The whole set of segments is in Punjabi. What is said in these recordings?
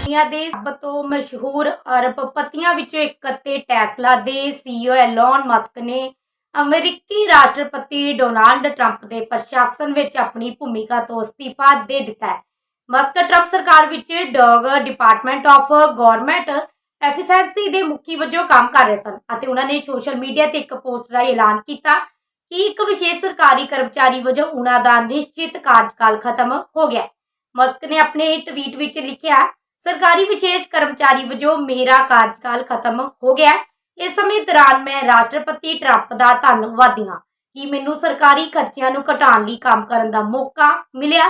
ਦੁਨੀਆ ਦੇ ਸਭ ਤੋਂ ਮਸ਼ਹੂਰ ਅਰਬਪਤੀਆਂ ਵਿੱਚੋਂ ਇੱਕ ਅਤੇ ਟੈਸਲਾ ਦੇ ਸੀਈਓ ਐਲਨ ਮਸਕ ਨੇ ਅਮਰੀਕੀ ਰਾਸ਼ਟਰਪਤੀ ਡੋਨਾਲਡ ਟਰੰਪ ਦੇ ਪ੍ਰਸ਼ਾਸਨ ਵਿੱਚ ਆਪਣੀ ਭੂਮਿਕਾ ਤੋਂ ਅਸਤੀਫਾ ਦੇ ਦਿੱਤਾ ਹੈ। ਮਸਕ ਟਰੰਪ ਸਰਕਾਰ ਵਿੱਚ DOGE department of government efficiency ਦੇ ਮੁਖੀ ਵਜੋਂ ਕੰਮ ਕਰ ਰਹੇ ਸਨ ਅਤੇ ਉਹਨਾਂ ਨੇ ਸੋਸ਼ਲ ਮੀਡੀਆ ਤੇ ਇੱਕ ਪੋਸਟ ਰਾਹੀਂ ਐਲਾਨ ਕੀਤਾ ਕਿ ਇੱਕ ਵਿਸ਼ੇਸ਼ ਸਰਕਾਰੀ ਕਰਮਚਾਰੀ ਵਜੋਂ ਉਹਨਾਂ ਦਾ ਨਿਸ਼ਚਿਤ ਕਾਰਜਕਾਲ ਖਤਮ ਹੋ ਗਿਆ ਮਸਕ ਨੇ ਆਪਣੇ ਟਵੀਟ ਵਿੱਚ ਲਿਖਿਆ ਸਰਕਾਰੀ ਵਿਸ਼ੇਸ਼ ਕਰਮਚਾਰੀ ਵਜੋਂ ਮੇਰਾ ਕਾਰਜਕਾਲ ਖਤਮ ਹੋ ਗਿਆ ਇਸ ਸਮੇਂ ਦੌਰਾਨ ਮੈਂ ਰਾਸ਼ਟਰਪਤੀ ਟਰੰਪ ਦਾ ਧੰਨਵਾਦੀ ਹਾਂ ਕਿ ਮੈਨੂੰ ਸਰਕਾਰੀ ਖਰਚਿਆਂ ਨੂੰ ਘਟਾਉਣ ਲਈ ਕੰਮ ਕਰਨ ਦਾ ਮੌਕਾ ਮਿਲਿਆ।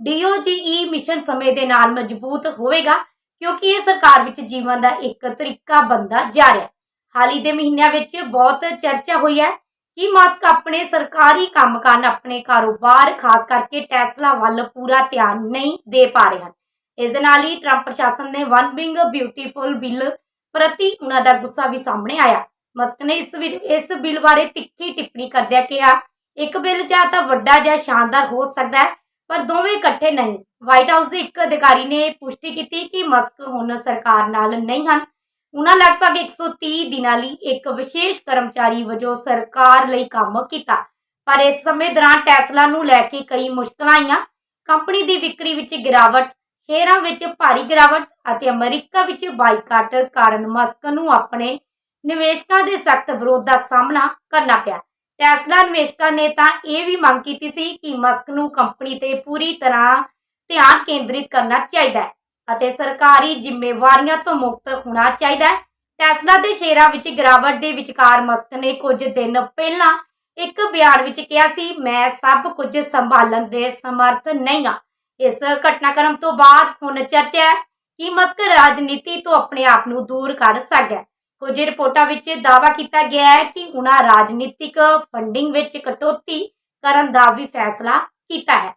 ਡੀਓਜੀਈ ਮਿਸ਼ਨ ਸਮੇਂ ਦੇ ਨਾਲ ਮਜ਼ਬੂਤ ਹੋਵੇਗਾ ਕਿਉਂਕਿ ਇਹ ਸਰਕਾਰ ਵਿੱਚ ਜੀਵਨ ਦਾ ਇੱਕ ਤਰੀਕਾ ਬਣਦਾ ਜਾ ਰਿਹਾ ਹੈ। ਹਾਲ ਹੀ ਦੇ ਮਹੀਨਿਆਂ ਵਿੱਚ ਬਹੁਤ ਚਰਚਾ ਹੋਈ ਹੈ ਕਿ ਮਾਸਕ ਆਪਣੇ ਸਰਕਾਰੀ ਕੰਮ ਕਾਰਨ ਆਪਣੇ ਕਾਰੋਬਾਰ ਖਾਸ ਕਰਕੇ ਟੈਸਲਾ ਵੱਲ ਪੂਰਾ ਧਿਆਨ ਨਹੀਂ ਦੇ ਪਾ ਰਹੇ ਹਨ। ਇਸ ਦੇ ਨਾਲ ਹੀ ਟਰੰਪ ਪ੍ਰਸ਼ਾਸਨ ਨੇ ਵਨ ਬਿੰਗ ਬਿਊਟੀਫੁਲ ਬਿੱਲ ਪ੍ਰਤੀ ਉਹਨਾਂ ਦਾ ਗੁੱਸਾ ਵੀ ਸਾਹਮਣੇ ਆਇਆ। ਮਸਕ ਨੇ ਇਸ ਇਸ ਬਿੱਲ ਬਾਰੇ ਤਿੱਖੀ ਟਿੱਪਣੀ ਕਰਦਿਆਂ ਕਿਹਾ, ਇੱਕ ਬਿੱਲ ਜਾਂ ਤਾਂ ਵੱਡਾ ਜਾਂ ਸ਼ਾਨਦਾਰ ਹੋ ਸਕਦਾ ਹੈ, ਪਰ ਦੋਵੇਂ ਇਕੱਠੇ ਨਹੀਂ। ਵਾਈਟ ਹਾਊਸ ਦੇ ਇੱਕ ਅਧਿਕਾਰੀ ਨੇ ਪੁਸ਼ਟੀ ਕੀਤੀ ਕਿ ਮਸਕ ਹੁਣ ਸਰਕਾਰ ਨਾਲ ਨਹੀਂ ਹਨ। ਉਹਨਾਂ ਲਗਭਗ 130 ਦਿਨਾਂ ਲਈ ਇੱਕ ਵਿਸ਼ੇਸ਼ ਕਰਮਚਾਰੀ ਵਜੋਂ ਸਰਕਾਰ ਲਈ ਕੰਮ ਕੀਤਾ। ਪਰ ਇਸ ਸਮੇਂ ਦੌਰਾਨ ਟੈਸਲਾ ਨੂੰ ਲੈ ਕੇ ਕਈ ਮੁਸ਼ਕਲਾਂ ਆਈਆਂ। ਕੰਪਨੀ ਦੀ ਵਿਕਰੀ ਵਿੱਚ ਗਿਰਾਵਟ ਸ਼ੇਅਰਾਂ ਵਿੱਚ ਭਾਰੀ ਗਿਰਾਵਟ ਅਤੇ ਅਮਰੀਕਾ ਵਿੱਚ ਬਾਈਕਾਟ ਕਾਰਨ ਮਸਕ ਨੂੰ ਆਪਣੇ ਨਿਵੇਸ਼ਕਾਂ ਦੇ ਸਖਤ ਵਿਰੋਧ ਦਾ ਸਾਹਮਣਾ ਕਰਨਾ ਪਿਆ। ਟੈਸਲਾ ਨਿਵੇਸ਼ਕਾਂ ਨੇ ਤਾਂ ਇਹ ਵੀ ਮੰਗ ਕੀਤੀ ਸੀ ਕਿ ਮਸਕ ਨੂੰ ਕੰਪਨੀ ਤੇ ਪੂਰੀ ਤਰ੍ਹਾਂ ਧਿਆਨ ਕੇਂਦਰਿਤ ਕਰਨਾ ਚਾਹੀਦਾ ਹੈ ਅਤੇ ਸਰਕਾਰੀ ਜ਼ਿੰਮੇਵਾਰੀਆਂ ਤੋਂ ਮੁਕਤ ਹੋਣਾ ਚਾਹੀਦਾ ਹੈ। ਟੈਸਲਾ ਦੇ ਸ਼ੇਅਰਾਂ ਵਿੱਚ ਗਿਰਾਵਟ ਦੇ ਵਿਚਕਾਰ ਮਸਕ ਨੇ ਕੁਝ ਦਿਨ ਪਹਿਲਾਂ ਇੱਕ ਬਿਆਨ ਵਿੱਚ ਕਿਹਾ ਸੀ, ਮੈਂ ਸਭ ਕੁਝ ਸੰਭਾਲਣ ਦੇ ਸਮਰਥ ਨਹੀਂ ਹਾਂ। ਇਸ ਘਟਨਾਕ੍ਰਮ ਤੋਂ ਬਾਅਦ ਹੁਣ ਚਰਚਾ ਹੈ ਕਿ ਮਸਕ ਰਾਜਨੀਤੀ ਤੋਂ ਆਪਣੇ ਆਪ ਨੂੰ ਦੂਰ ਕਰ ਸਕਦਾ ਕੁਝ ਰਿਪੋਰਟਾਂ ਵਿੱਚ ਦਾਅਵਾ ਕੀਤਾ ਗਿਆ ਹੈ ਕਿ ਉਹਨਾਂ ਰਾਜਨੀਤਿਕ ਫੰਡਿੰਗ ਵਿੱਚ ਕਟੌਤੀ ਕਰਨ ਦਾ ਵੀ ਫੈਸਲਾ ਕੀਤਾ ਹੈ।